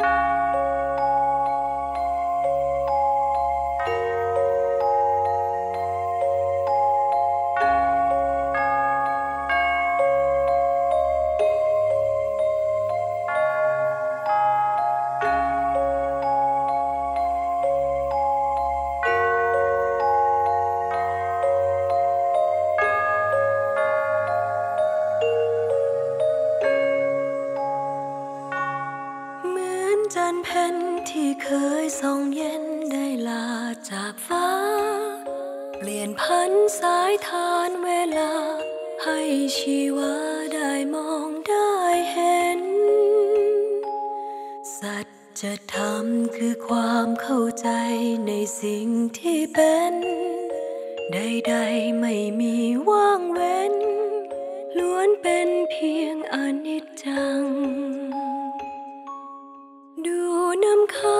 เยส่องเย็นได้ลาจากฟ้า เปลี่ยนพันสายทานเวลา ให้ชีวาได้มองได้เห็น สัจธรรมคือความเข้าใจในสิ่งที่เป็นใดๆไม่มีว่างเว้น ล้วนเป็นเพียงอนิจจัง ดูน้ำค้าง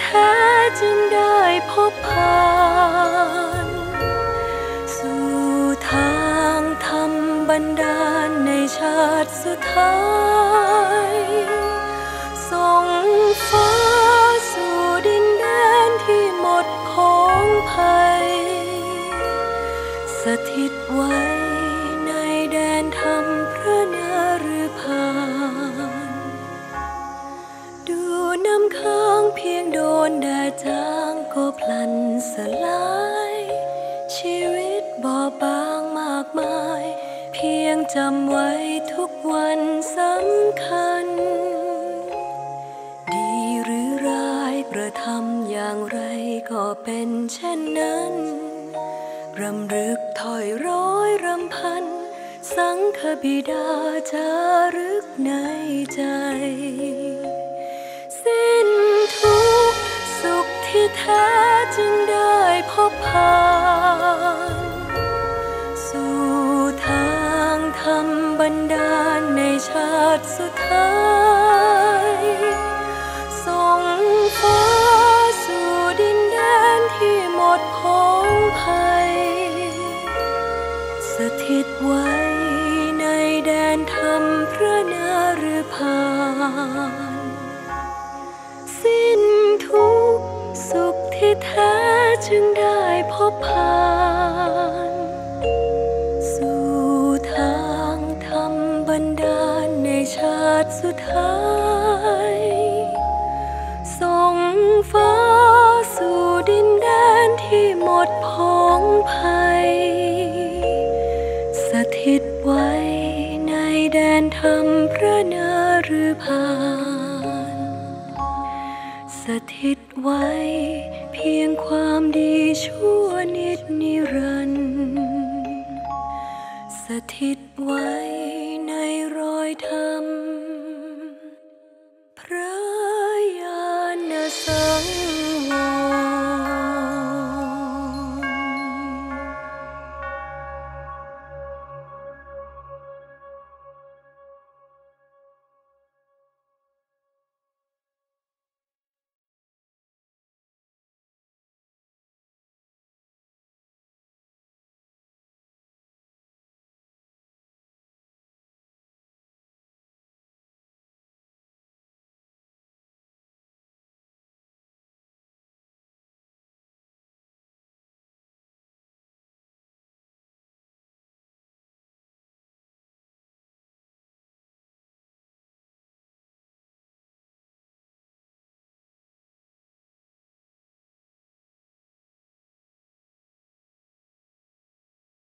แท้จึงได้พบผ่านสู่ทางธรรมบันดาลในชาติสุดท้ายส่งฟ้าสู่ดินแดนที่หมดของภัย สถิตไว้ ยงจำไว้ทุกวันสำคัญ ดีหรือร้ายกระทำอย่างไรก็เป็นเช่นนั้น รำลึกถอยร้อยรำพัน สังฆบิดาจารึกในใจ สิ้นทุกสุขที่แท้จึงได้ สุดท้ายส่งฟ้าสู่ดินแดนที่หมดของภัย สถิตไว้ในแดนธรรมพระนฤพานสิ้นทุกสุขที่แท้จึงได้พบผ่าน ชาติสุดท้ายส่งฟ้าสู่ดินแดนที่หมดผองภัย สถิตไว้ในแดนธรรมพระนฤพานสถิตไว้เพียงความดีชั่วนิดนิรันดร์สถิตไว้